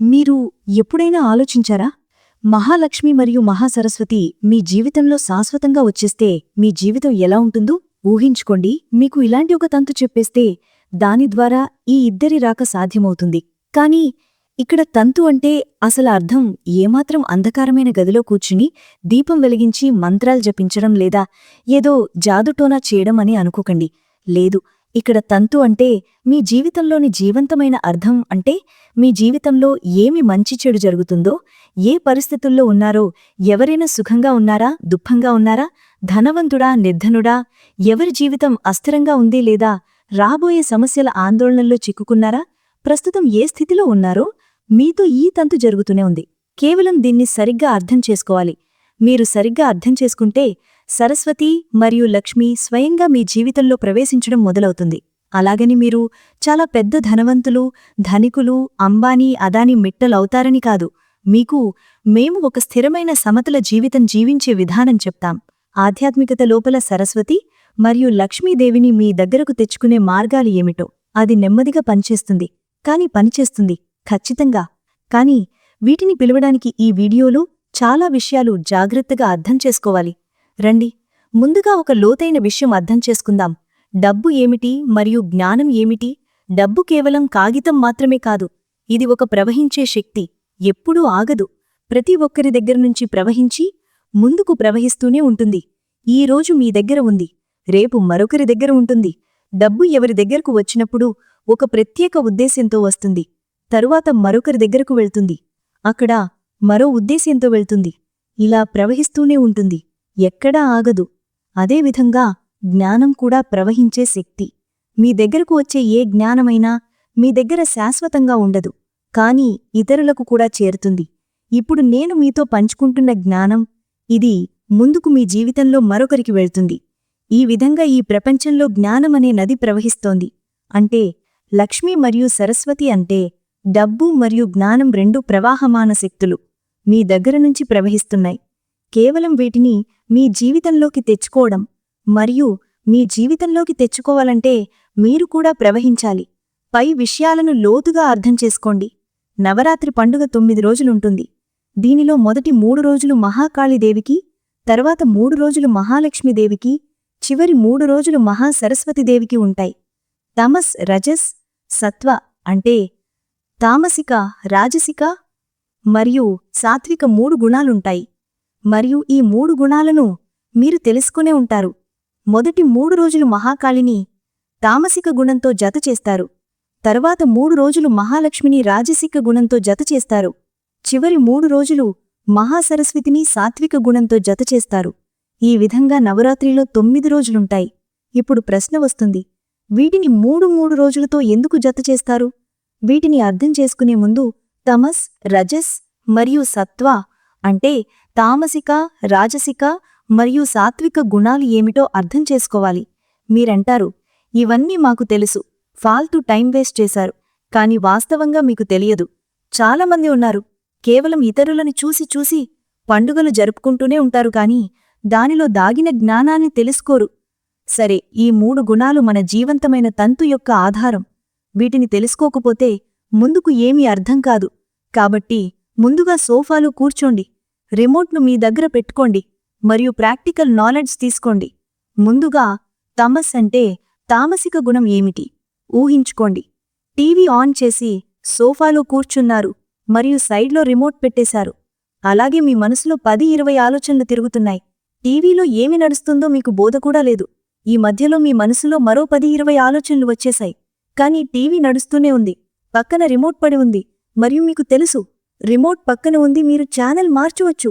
మీరు ఎప్పుడైనా ఆలోచించారా? మహాలక్ష్మి మరియు మహాసరస్వతి మీ జీవితంలో శాశ్వతంగా వచ్చేస్తే మీ జీవితం ఎలా ఉంటుందో ఊహించుకోండి. మీకు ఇలాంటి ఒక తంతు చెప్పేస్తే దాని ద్వారా ఈ ఇద్దరి రాక సాధ్యమవుతుంది. కాని ఇక్కడ తంతు అంటే అసలు అర్థం ఏమాత్రం అంధకారమైన గదిలో కూర్చుని దీపం వెలిగించి మంత్రాలు జపించడం లేదా ఏదో జాదుటోనా చేయడం అని అనుకోకండి. లేదు ఇక్కడ తంతు అంటే మీ జీవితంలోని జీవంతమైన అర్థం అంటే మీ జీవితంలో ఏమి మంచి చెడు జరుగుతుందో ఏ పరిస్థితుల్లో ఉన్నారో ఎవరైనా సుఖంగా ఉన్నారా దుఃఖంగా ఉన్నారా ధనవంతుడా నిర్ధనుడా ఎవరి జీవితం అస్థిరంగా ఉంది లేదా రాబోయే సమస్యల ఆందోళనల్లో చిక్కుకున్నారా ప్రస్తుతం ఏ స్థితిలో ఉన్నారో మీతో ఈ తంతు జరుగుతూనే ఉంది. కేవలం దీన్ని సరిగ్గా అర్థం చేసుకోవాలి. మీరు సరిగ్గా అర్థం చేసుకుంటే సరస్వతి మరియు లక్ష్మి స్వయంగా మీ జీవితంలో ప్రవేశించడం మొదలవుతుంది. అలాగని మీరు చాలా పెద్ద ధనవంతులు ధనికులు అంబానీ అదాని మిట్టలవుతారని కాదు. మీకు మేము ఒక స్థిరమైన సమతల జీవితం జీవించే విధానం చెప్తాం. ఆధ్యాత్మికత లోపల సరస్వతి మరియు లక్ష్మీదేవిని మీ దగ్గరకు తెచ్చుకునే మార్గాలు ఏమిటో. అది నెమ్మదిగా పనిచేస్తుంది. కాని పనిచేస్తుంది. ఖచ్చితంగా. కాని వీటిని పిలవడానికి ఈ వీడియోలో చాలా విషయాలు జాగ్రత్తగా అర్థం చేసుకోవాలి. రండి. ముందుగా ఒక లోతైన విషయం అర్థం చేసుకుందాం. డబ్బు ఏమిటి మరియు జ్ఞానం ఏమిటి? డబ్బు కేవలం కాగితం మాత్రమే కాదు. ఇది ఒక ప్రవహించే శక్తి. ఎప్పుడూ ఆగదు. ప్రతి ఒక్కరి దగ్గరనుంచి ప్రవహించి ముందుకు ప్రవహిస్తూనే ఉంటుంది. ఈ రోజు మీ దగ్గర ఉంది. రేపు మరొకరి దగ్గర ఉంటుంది. డబ్బు ఎవరి దగ్గరకు వచ్చినప్పుడు ఒక ప్రత్యేక ఉద్దేశ్యంతో వస్తుంది. తరువాత మరొకరి దగ్గరకు వెళ్తుంది. అక్కడ మరో ఉద్దేశ్యంతో వెళ్తుంది. ఇలా ప్రవహిస్తూనే ఉంటుంది. ఎక్కడా ఆగదు. అదేవిధంగా జ్ఞానం కూడా ప్రవహించే శక్తి. మీ దగ్గరకు వచ్చే ఏ జ్ఞానమైనా మీ దగ్గర శాశ్వతంగా ఉండదు. కాని ఇతరులకు కూడా చేరుతుంది. ఇప్పుడు నేను మీతో పంచుకుంటున్న జ్ఞానం ఇది ముందుకు మీ జీవితంలో మరొకరికి వెళ్తుంది. ఈ విధంగా ఈ ప్రపంచంలో జ్ఞానమనే నది ప్రవహిస్తోంది. అంటే లక్ష్మి మరియు సరస్వతి అంటే డబ్బు మరియు జ్ఞానం రెండు ప్రవాహమాన శక్తులు మీ దగ్గర నుంచి ప్రవహిస్తున్నాయి. కేవలం వీటిని మీ జీవితంలోకి తెచ్చుకోవడం మరియు మీ జీవితంలోకి తెచ్చుకోవాలంటే మీరు కూడా ప్రవహించాలి. పై విషయాలను లోతుగా అర్థం చేసుకోండి. నవరాత్రి పండుగ తొమ్మిది రోజులుంటుంది. దీనిలో మొదటి మూడు రోజులు మహాకాళీదేవికి తర్వాత మూడు రోజులు మహాలక్ష్మీదేవికి చివరి మూడు రోజులు మహాసరస్వతిదేవికి ఉంటాయి. తమస్ రజస్ సత్వ అంటే తామసిక రాజసిక మరియు సాత్విక మూడు గుణాలుంటాయి. మరియు ఈ మూడు గుణాలను మీరు తెలుసుకునే ఉంటారు. మొదటి మూడు రోజులు మహాకాళిని తామసిక గుణంతో జత చేస్తారు. తరువాత మూడు రోజులు మహాలక్ష్మిని రాజసిక గుణంతో జత చేస్తారు. చివరి మూడు రోజులు మహాసరస్వతిని సాత్విక గుణంతో జత చేస్తారు. ఈ విధంగా నవరాత్రిలో తొమ్మిది రోజులుంటాయి. ఇప్పుడు ప్రశ్న వస్తుంది. వీటిని మూడు మూడు రోజులతో ఎందుకు జత చేస్తారు? వీటిని అర్థం చేసుకునే ముందు తమస్ రజస్ మరియు సత్వ అంటే తామసిక రాజసిక మరియు సాత్విక గుణాలు ఏమిటో అర్థం చేసుకోవాలి. మీరంటారు ఇవన్నీ మాకు తెలుసు. ఫాల్తూ టైం వేస్ట్ చేశారు. కాని వాస్తవంగా మీకు తెలియదు. చాలామంది ఉన్నారు. కేవలం ఇతరులను చూసి చూసి పండుగలు జరుపుకుంటూనే ఉంటారు కాని దానిలో దాగిన జ్ఞానాన్ని తెలుసుకోరు. సరే ఈ మూడు గుణాలు మన జీవంతమైన తంతు యొక్క ఆధారం. వీటిని తెలుసుకోకపోతే ముందుకు ఏమీ అర్థం కాదు. కాబట్టి ముందుగా సోఫాలో కూర్చోండి. రిమోట్ను మీ దగ్గర పెట్టుకోండి మరియు ప్రాక్టికల్ నాలెడ్జ్ తీసుకోండి. ముందుగా తమస్ అంటే తామసిక గుణం ఏమిటి? ఊహించుకోండి. టీవీ ఆన్ చేసి సోఫాలో కూర్చున్నారు మరియు సైడ్లో రిమోట్ పెట్టేశారు. అలాగే మీ మనసులో పది ఇరవై ఆలోచనలు తిరుగుతున్నాయి. టీవీలో ఏమి నడుస్తుందో మీకు బోధ కూడా లేదు. ఈ మధ్యలో మీ మనసులో మరో పది ఇరవై ఆలోచనలు వచ్చేశాయి. కానీ టీవీ నడుస్తూనే ఉంది. పక్కన రిమోట్ పడి ఉంది. మరియు మీకు తెలుసు రిమోట్ పక్కన ఉంది మీరు ఛానల్ మార్చవచ్చు.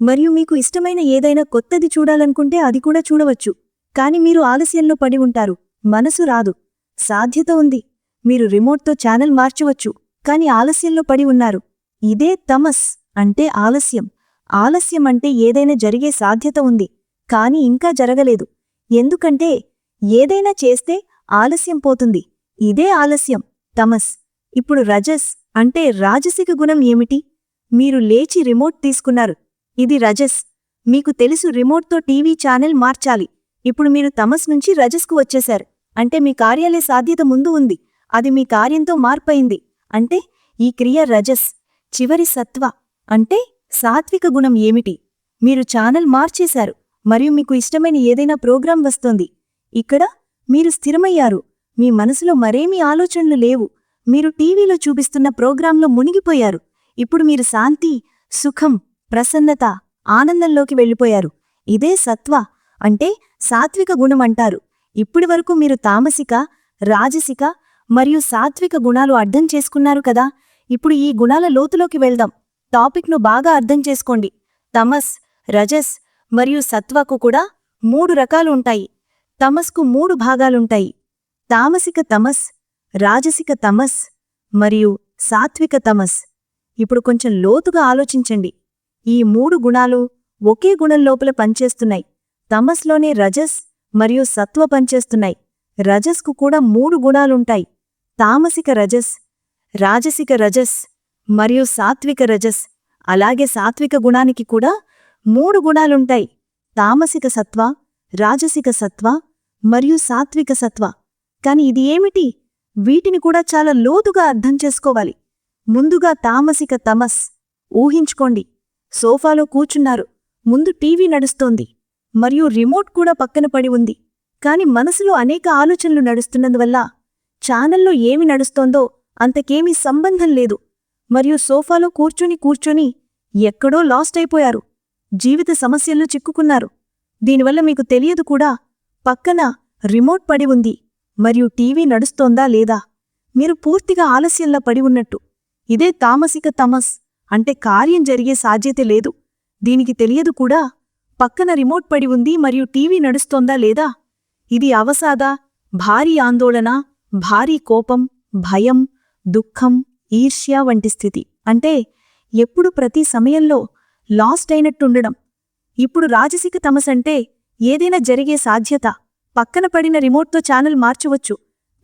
మరియు మీకు ఇష్టమైన ఏదైనా కొత్తది చూడాలనుకుంటే అది కూడా చూడవచ్చు. కాని మీరు ఆలస్యంలో పడి ఉంటారు. మనసు రాదు. సాధ్యత ఉంది. మీరు రిమోట్తో ఛానల్ మార్చవచ్చు. కాని ఆలస్యంలో పడి ఉన్నారు. ఇదే తమస్ అంటే ఆలస్యం. ఆలస్యం అంటే ఏదైనా జరిగే సాధ్యత ఉంది. కాని ఇంకా జరగలేదు. ఎందుకంటే ఏదైనా చేస్తే ఆలస్యం పోతుంది. ఇదే ఆలస్యం. తమస్. ఇప్పుడు రజస్ అంటే రాజసిక గుణం ఏమిటి? మీరు లేచి రిమోట్ తీసుకున్నారు. ఇది రజస్. మీకు తెలుసు రిమోట్తో టీవీ ఛానల్ మార్చాలి. ఇప్పుడు మీరు తమస్ నుంచి రజస్కు వచ్చేశారు. అంటే మీ కార్యాలయ సాధ్యత ముందు ఉంది. అది మీ కార్యంతో మార్పయింది. అంటే ఈ క్రియ రజస్. చివరి సత్వ. అంటే సాత్విక గుణం ఏమిటి? మీరు ఛానల్ మార్చేశారు. మరియు మీకు ఇష్టమైన ఏదైనా ప్రోగ్రాం వస్తోంది. ఇక్కడ మీరు స్థిరమయ్యారు. మీ మనసులో మరేమీ ఆలోచనలు లేవు. మీరు టీవీలో చూపిస్తున్న ప్రోగ్రాంలో మునిగిపోయారు. ఇప్పుడు మీరు శాంతి సుఖం ప్రసన్నత ఆనందంలోకి వెళ్ళిపోయారు. ఇదే సత్వ అంటే సాత్విక గుణం అంటారు. ఇప్పటివరకు మీరు తామసిక రాజసిక మరియు సాత్విక గుణాలు అర్థం చేసుకున్నారు కదా? ఇప్పుడు ఈ గుణాల లోతులోకి వెళ్దాం. టాపిక్ను బాగా అర్థం చేసుకోండి. తమస్ రజస్ మరియు సత్వకు కూడా మూడు రకాలు ఉంటాయి. తమస్కు మూడు భాగాలుంటాయి. తామసిక తమస్ రాజసిక తమస్ మరియు సాత్విక తమస్. ఇప్పుడు కొంచెం లోతుగా ఆలోచించండి. ఈ మూడు గుణాలు ఒకే గుణం లోపల పనిచేస్తున్నాయి. తమస్లోనే రజస్ మరియు సత్వ పనిచేస్తున్నాయి. రజస్కు కూడా మూడు గుణాలుంటాయి. తామసిక రజస్ రాజసిక రజస్ మరియు సాత్విక రజస్. అలాగే సాత్విక గుణానికి కూడా మూడు గుణాలుంటాయి. తామసిక సత్వ రాజసిక సత్వ మరియు సాత్విక సత్వ. కాని ఇది ఏమిటి? వీటిని కూడా చాలా లోతుగా అర్థం చేసుకోవాలి. ముందుగా తామసిక తమస్. ఊహించుకోండి. సోఫాలో కూర్చున్నారు. ముందు టీవీ నడుస్తోంది. మరియు రిమోట్ కూడా పక్కన పడి ఉంది. కాని మనసులో అనేక ఆలోచనలు నడుస్తున్నందువల్ల ఛానల్లో ఏమి నడుస్తోందో అంతకేమీ సంబంధం లేదు. మరియు సోఫాలో కూర్చొని కూర్చొని ఎక్కడో లాస్ట్ అయిపోయారు. జీవిత సమస్యల్లో చిక్కుకున్నారు. దీనివల్ల మీకు తెలియదు కూడా పక్కన రిమోట్ పడి ఉంది. మరియు టీవీ నడుస్తోందా లేదా? మీరు పూర్తిగా ఆలస్యంలా పడి ఉన్నట్టు. ఇదే తామసిక తమస్. అంటే కార్యం జరిగే సాధ్యత లేదు. దీనికి తెలియదు కూడా. పక్కన రిమోట్ పడి ఉంది మరియు టీవీ నడుస్తోందా లేదా? ఇది అవసాద భారీ ఆందోళన భారీ కోపం భయం దుఃఖం ఈర్ష్య వంటి స్థితి. అంటే ఎప్పుడు ప్రతి సమయంలో లాస్ట్ అయినట్టుండడం. ఇప్పుడు రాజసిక తమసంటే ఏదైనా జరిగే సాధ్యత. పక్కన పడిన రిమోట్తో ఛానల్ మార్చవచ్చు.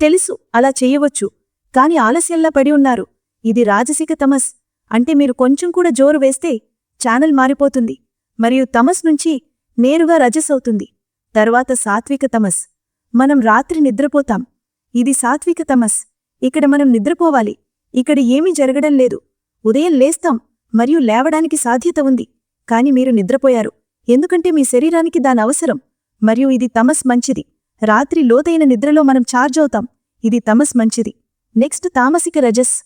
తెలుసు అలా చేయవచ్చు. కాని ఆలస్యంలా పడి ఉన్నారు. ఇది రాజసిక తమస్. అంటే మీరు కొంచెం కూడా జోరు వేస్తే ఛానల్ మారిపోతుంది. మరియు తమస్ నుంచి నేరుగా రజస్ అవుతుంది. తర్వాత సాత్విక తమస్. మనం రాత్రి నిద్రపోతాం. ఇది సాత్విక తమస్. ఇక్కడ మనం నిద్రపోవాలి. ఇక్కడ ఏమీ జరగడం లేదు. ఉదయం లేస్తాం. మరియు లేవడానికి సాధ్యత ఉంది. కాని మీరు నిద్రపోయారు. ఎందుకంటే మీ శరీరానికి దాని అవసరం. మరియు ఇది తమస్ మంచిది. రాత్రి లోతైన నిద్రలో మనం ఛార్జ్ అవుతాం. ఇది తమస్ మంచిది. నెక్స్ట్ తామసిక రజస్.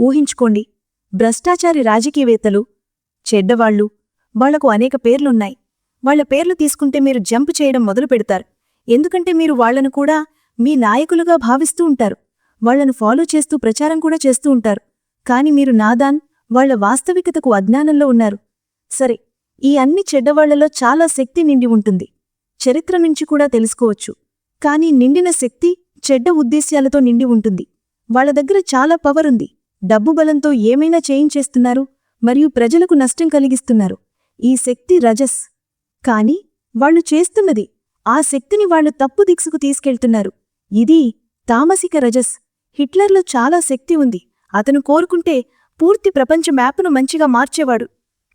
ఊహించుకోండి. భ్రష్టాచారి రాజకీయవేత్తలు చెడ్డవాళ్ళు వాళ్ళకు అనేక పేర్లున్నాయి. వాళ్ళ పేర్లు తీసుకుంటే మీరు జంప్ చేయడం మొదలు పెడతారు. ఎందుకంటే మీరు వాళ్ళను కూడా మీ నాయకులుగా భావిస్తూ ఉంటారు. వాళ్ళను ఫాలో చేస్తూ ప్రచారం కూడా చేస్తూ ఉంటారు. కాని మీరు నాదాన్ వాళ్ళ వాస్తవికతకు అజ్ఞానంలో ఉన్నారు. సరే ఈ అన్ని చెడ్డవాళ్ళలో చాలా శక్తి నిండి ఉంటుంది. చరిత్ర నుంచి కూడా తెలుసుకోవచ్చు. కానీ నిండిన శక్తి చెడ్డ ఉద్దేశ్యాలతో నిండి ఉంటుంది. వాళ్ళ దగ్గర చాలా పవర్ ఉంది. డబ్బు బలంతో ఏమైనా చేయించేస్తున్నారు మరియు ప్రజలకు నష్టం కలిగిస్తున్నారు. ఈ శక్తి రజస్. కాని వాళ్ళు చేస్తున్నది ఆ శక్తిని వాళ్ళు తప్పు దిక్సుకు తీసుకెళ్తున్నారు. ఇది తామసిక రజస్. హిట్లర్లో చాలా శక్తి ఉంది. అతను కోరుకుంటే పూర్తి ప్రపంచ మ్యాప్ను మంచిగా మార్చేవాడు.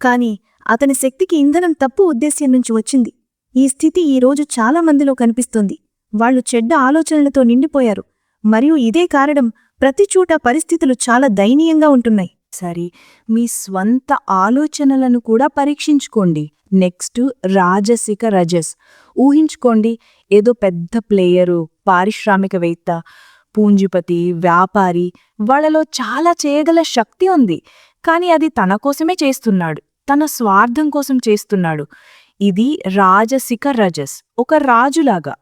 కాని అతని శక్తికి ఇంధనం తప్పు ఉద్దేశ్యం నుంచి వచ్చింది. ఈ స్థితి ఈరోజు చాలామందిలో చాలా మందిలో వాళ్ళు చెడ్డ ఆలోచనలతో నిండిపోయారు. మరియు ఇదే కారణం ప్రతి చోట పరిస్థితులు చాలా దయనీయంగా ఉంటున్నాయి. సరే మీ స్వంత ఆలోచనలను కూడా పరీక్షించుకోండి. నెక్స్ట్ రాజసిక రజస్. ఊహించుకోండి ఏదో పెద్ద ప్లేయరు పారిశ్రామికవేత్త పూంజిపతి వ్యాపారి వాళ్ళలో చాలా చేయగల శక్తి ఉంది. కాని అది తన కోసమే చేస్తున్నాడు. తన స్వార్థం కోసం చేస్తున్నాడు. ఇది రాజసిక రజస్ ఒక రాజులాగా.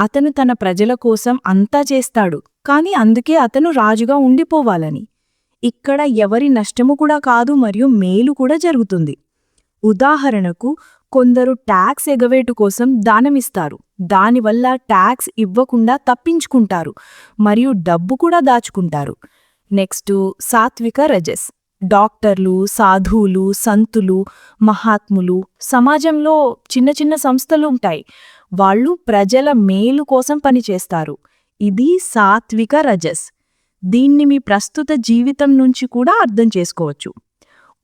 అతను తన ప్రజల కోసం అంతా చేస్తాడు కాని అందుకే అతను రాజుగా ఉండిపోవాలని. ఇక్కడ ఎవరి నష్టము కూడా కాదు మరియు మేలు కూడా జరుగుతుంది. ఉదాహరణకు కొందరు ట్యాక్స్ ఎగవేటు కోసం దానమిస్తారు. దానివల్ల ట్యాక్స్ ఇవ్వకుండా తప్పించుకుంటారు మరియు డబ్బు కూడా దాచుకుంటారు. నెక్స్ట్ సాత్విక రజస్. డాక్టర్లు సాధువులు సంతులు మహాత్ములు సమాజంలో చిన్న చిన్న సంస్థలు ఉంటాయి. వాళ్ళు ప్రజల మేలు కోసం పనిచేస్తారు. ఇది సాత్విక రజస్. దీన్ని మీ ప్రస్తుత జీవితం నుంచి కూడా అర్థం చేసుకోవచ్చు.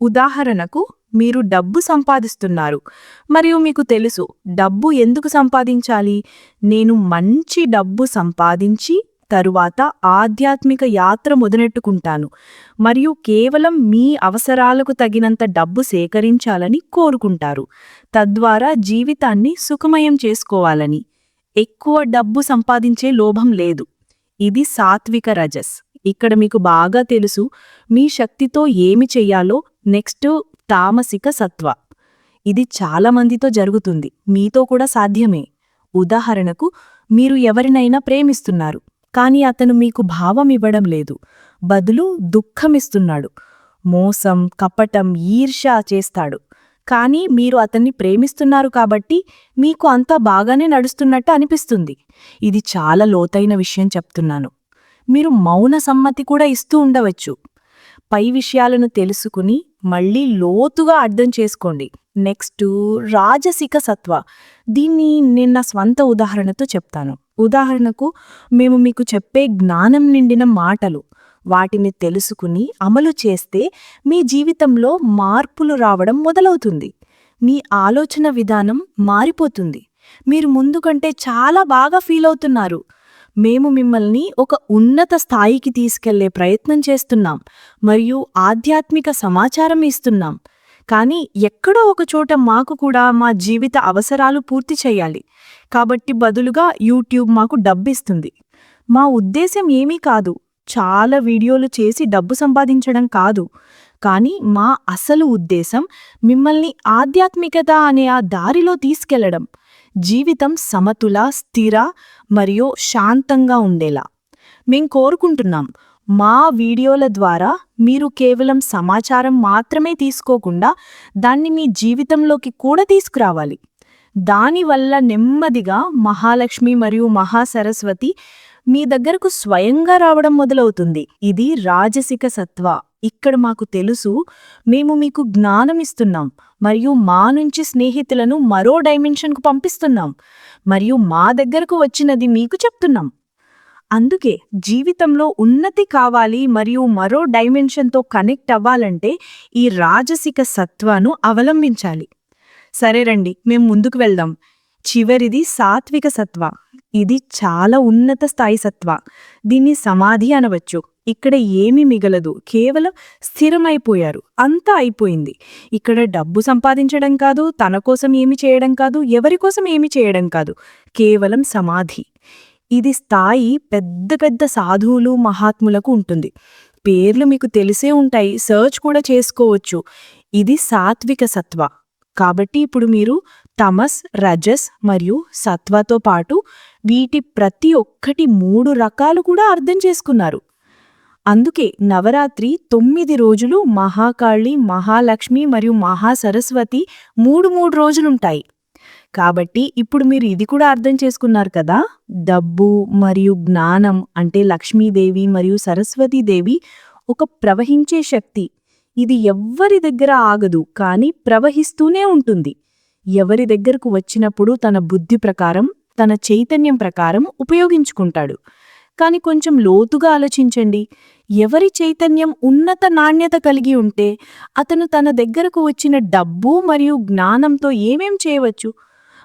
ఉదాహరణకు మీరు డబ్బు సంపాదిస్తున్నారు. మరియు మీకు తెలుసు డబ్బు ఎందుకు సంపాదించాలి? నేను మంచి డబ్బు సంపాదించి తరువాత ఆధ్యాత్మిక యాత్ర మొదలెట్టుకుంటాను. మరియు కేవలం మీ అవసరాలకు తగినంత డబ్బు సేకరించాలని కోరుకుంటారు. తద్వారా జీవితాన్ని సుఖమయం చేసుకోవాలని. ఎక్కువ డబ్బు సంపాదించే లోభం లేదు. ఇది సాత్విక రజస్. ఇక్కడ మీకు బాగా తెలుసు మీ శక్తితో ఏమి చెయ్యాలో నెక్స్ట్ తామసిక సత్వ. ఇది చాలామందితో జరుగుతుంది. మీతో కూడా సాధ్యమే. ఉదాహరణకు మీరు ఎవరినైనా ప్రేమిస్తున్నారు. కానీ అతను మీకు భావం ఇవ్వడం లేదు. బదులు దుఃఖమిస్తున్నాడు. మోసం కపటం ఈర్ష్య చేస్తాడు. కానీ మీరు అతన్ని ప్రేమిస్తున్నారు కాబట్టి మీకు అంతా బాగానే నడుస్తున్నట్టు అనిపిస్తుంది. ఇది చాలా లోతైన విషయం చెప్తున్నాను. మీరు మౌన సమ్మతి కూడా ఇస్తూ ఉండవచ్చు. పై విషయాలను తెలుసుకుని మళ్ళీ లోతుగా అర్థం చేసుకోండి. నెక్స్ట్ రాజసిక సత్వ. దీన్ని నేను స్వంత ఉదాహరణతో చెప్తాను. ఉదాహరణకు మేము మీకు చెప్పే జ్ఞానం నిండిన మాటలు వాటిని తెలుసుకుని అమలు చేస్తే మీ జీవితంలో మార్పులు రావడం మొదలవుతుంది. మీ ఆలోచన విధానం మారిపోతుంది. మీరు ముందు కంటే చాలా బాగా ఫీల్ అవుతున్నారు. మేము మిమ్మల్ని ఒక ఉన్నత స్థాయికి తీసుకెళ్ళే ప్రయత్నం చేస్తున్నాం మరియు ఆధ్యాత్మిక సమాచారం ఇస్తున్నాం. కానీ ఎక్కడో ఒక చోట మాకు కూడా మా జీవిత అవసరాలు పూర్తి చేయాలి. కాబట్టి బదులుగా యూట్యూబ్ మాకు డబ్బిస్తుంది. మా ఉద్దేశం ఏమీ కాదు. చాలా వీడియోలు చేసి డబ్బు సంపాదించడం కాదు. కానీ మా అసలు ఉద్దేశం మిమ్మల్ని ఆధ్యాత్మికత అనే ఆ దారిలో తీసుకెళ్ళడం. జీవితం సమతుల స్థిర మరియు శాంతంగా ఉండేలా. మేం కోరుకుంటున్నాం మా వీడియోల ద్వారా మీరు కేవలం సమాచారం మాత్రమే తీసుకోకుండా దాన్ని మీ జీవితంలోకి కూడా తీసుకురావాలి. దానివల్ల నెమ్మదిగా మహాలక్ష్మి మరియు మహాసరస్వతి మీ దగ్గరకు స్వయంగా రావడం మొదలవుతుంది. ఇది రాజసిక సత్వ. ఇక్కడ మాకు తెలుసు మేము మీకు జ్ఞానం ఇస్తున్నాం మరియు మా నుంచి స్నేహితులను మరో డైమెన్షన్కు పంపిస్తున్నాం మరియు మా దగ్గరకు వచ్చినది మీకు చెప్తున్నాం. అందుకే జీవితంలో ఉన్నతి కావాలి మరియు మరో డైమెన్షన్తో కనెక్ట్ అవ్వాలంటే ఈ రాజసిక సత్వాను అవలంబించాలి. సరే రండి మేం ముందుకు వెళ్దాం. చివరిది సాత్విక సత్వ. ఇది చాలా ఉన్నత స్థాయి సత్వ. దీన్ని సమాధి అనవచ్చు. ఇక్కడ ఏమీ మిగలదు. కేవలం స్థిరమైపోయారు. అంతా అయిపోయింది. ఇక్కడ డబ్బు సంపాదించడం కాదు తన కోసం ఏమి చేయడం కాదు ఎవరి కోసం ఏమి చేయడం కాదు. కేవలం సమాధి. ఇది స్థాయి పెద్ద పెద్ద సాధువులు మహాత్ములకు ఉంటుంది. పేర్లు మీకు తెలిసే ఉంటాయి. సర్చ్ కూడా చేసుకోవచ్చు. ఇది సాత్విక సత్వ. కాబట్టి ఇప్పుడు మీరు తమస్ రజస్ మరియు సత్వతో పాటు వీటి ప్రతి ఒక్కటి మూడు రకాలు కూడా అర్థం చేసుకున్నారు. అందుకే నవరాత్రి తొమ్మిది రోజులు మహాకాళి మహాలక్ష్మి మరియు మహాసరస్వతి మూడు మూడు రోజులుంటాయి. కాబట్టి ఇప్పుడు మీరు ఇది కూడా అర్థం చేసుకున్నారు కదా? డబ్బు మరియు జ్ఞానం అంటే లక్ష్మీదేవి మరియు సరస్వతీదేవి ఒక ప్రవహించే శక్తి. ఇది ఎవ్వరి దగ్గర ఆగదు కానీ ప్రవహిస్తూనే ఉంటుంది. ఎవరి దగ్గరకు వచ్చినప్పుడు తన బుద్ధి ప్రకారం తన చైతన్యం ప్రకారం ఉపయోగించుకుంటాడు. కాని కొంచెం లోతుగా ఆలోచించండి. ఎవరి చైతన్యం ఉన్నత నాణ్యత కలిగి ఉంటే అతను తన దగ్గరకు వచ్చిన డబ్బు మరియు జ్ఞానంతో ఏమేం చేయవచ్చు?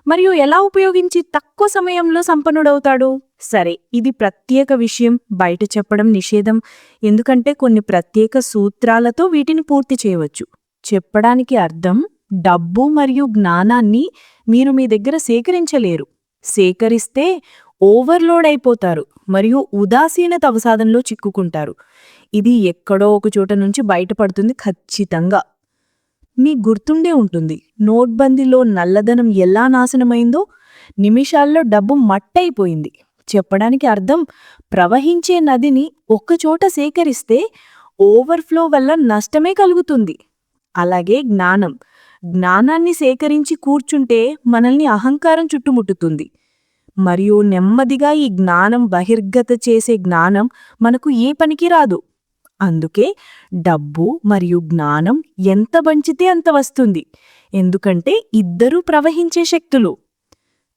మరియు ఎలా ఉపయోగించి తక్కువ సమయంలో సంపన్నుడవుతాడు? సరే ఇది ప్రత్యేక విషయం. బయట చెప్పడం నిషేధం. ఎందుకంటే కొన్ని ప్రత్యేక సూత్రాలతో వీటిని పూర్తి చేయవచ్చు. చెప్పడానికి అర్థం డబ్బు మరియు జ్ఞానాన్ని మీరు మీ దగ్గర సేకరించలేరు. సేకరిస్తే ఓవర్లోడ్ అయిపోతారు మరియు ఉదాసీనత అవసాదంలో చిక్కుకుంటారు. ఇది ఎక్కడో ఒక చోట నుంచి బయటపడుతుంది ఖచ్చితంగా. మీ గుర్తుండే ఉంటుంది. నోట్బందీలో నల్లధనం ఎలా నాశనమైందో. నిమిషాల్లో డబ్బు మట్టయిపోయింది. చెప్పడానికి అర్థం ప్రవహించే నదిని ఒక్కచోట సేకరిస్తే ఓవర్ఫ్లో వల్ల నష్టమే కలుగుతుంది. అలాగే జ్ఞానం. జ్ఞానాన్ని సేకరించి కూర్చుంటే మనల్ని అహంకారం చుట్టుముట్టుతుంది. మరియు నెమ్మదిగా ఈ జ్ఞానం బహిర్గత చేసే జ్ఞానం మనకు ఏ పనికి రాదు. అందుకే డబ్బు మరియు జ్ఞానం ఎంత బంచితే అంత వస్తుంది. ఎందుకంటే ఇద్దరూ ప్రవహించే శక్తులు.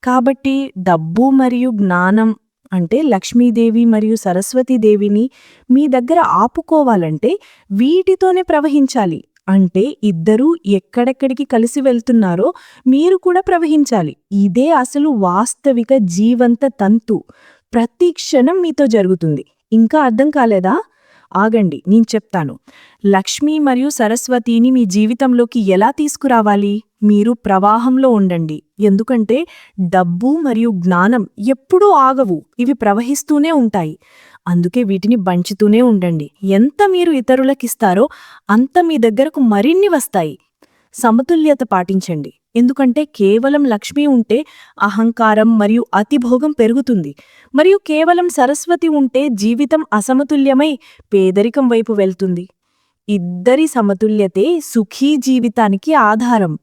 కాబట్టి డబ్బు మరియు జ్ఞానం అంటే లక్ష్మీదేవి మరియు సరస్వతీదేవిని మీ దగ్గర ఆపుకోవాలంటే వీటితోనే ప్రవహించాలి. అంటే ఇద్దరూ ఎక్కడెక్కడికి కలిసి వెళ్తున్నారో మీరు కూడా ప్రవహించాలి. ఇదే అసలు వాస్తవిక జీవంత తంతు. ప్రతి క్షణం మీతో జరుగుతుంది. ఇంకా అర్థం కాలేదా? ఆగండి నేను చెప్తాను. లక్ష్మి మరియు సరస్వతిని మీ జీవితంలోకి ఎలా తీసుకురావాలి? మీరు ప్రవాహంలో ఉండండి. ఎందుకంటే డబ్బు మరియు జ్ఞానం ఎప్పుడూ ఆగవు ఇవి ప్రవహిస్తూనే ఉంటాయి. అందుకే వీటిని బంచుతూనే ఉండండి. ఎంత మీరు ఇతరులకిస్తారో అంత మీ దగ్గరకు మరిన్ని వస్తాయి. సమతుల్యత పాటించండి. ఎందుకంటే కేవలం లక్ష్మి ఉంటే అహంకారం మరియు అతిభోగం పెరుగుతుంది. మరియు కేవలం సరస్వతి ఉంటే జీవితం అసమతుల్యమై పేదరికం వైపు వెళ్తుంది. ఇద్దరి సమతుల్యతే సుఖీ జీవితానికి ఆధారం.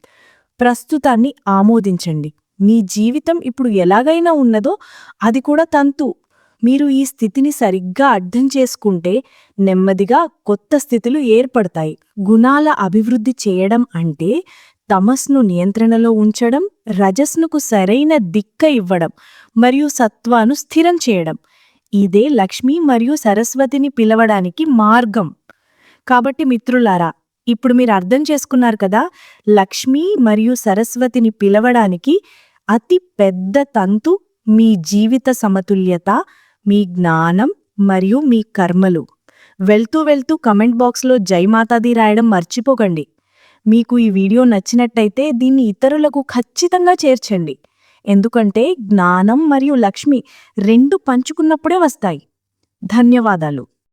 ప్రస్తుతాన్ని ఆమోదించండి. మీ జీవితం ఇప్పుడు ఎలాగైనా ఉన్నదో అది కూడా తంతు. మీరు ఈ స్థితిని సరిగ్గా అర్థం చేసుకుంటే నెమ్మదిగా కొత్త స్థితులు ఏర్పడతాయి. గుణాల అభివృద్ధి చేయడం అంటే తమస్ను నియంత్రణలో ఉంచడం రజస్నుకు సరైన దిక్క ఇవ్వడం మరియు సత్వాను స్థిరం చేయడం. ఇదే లక్ష్మి మరియు సరస్వతిని పిలవడానికి మార్గం. కాబట్టి మిత్రులారా ఇప్పుడు మీరు అర్థం చేసుకున్నారు కదా లక్ష్మి మరియు సరస్వతిని పిలవడానికి అతి పెద్ద తంతు మీ జీవిత సమతుల్యత మీ జ్ఞానం మరియు మీ కర్మలు. వెళ్తూ వెళ్తూ కమెంట్ బాక్స్లో జై మాతాది రాయడం మర్చిపోకండి. మీకు ఈ వీడియో నచ్చినట్టయితే దీన్ని ఇతరులకు ఖచ్చితంగా చేర్చండి ఎందుకంటే జ్ఞానం మరియు లక్ష్మి రెండు పంచుకున్నప్పుడే వస్తాయి. ధన్యవాదాలు.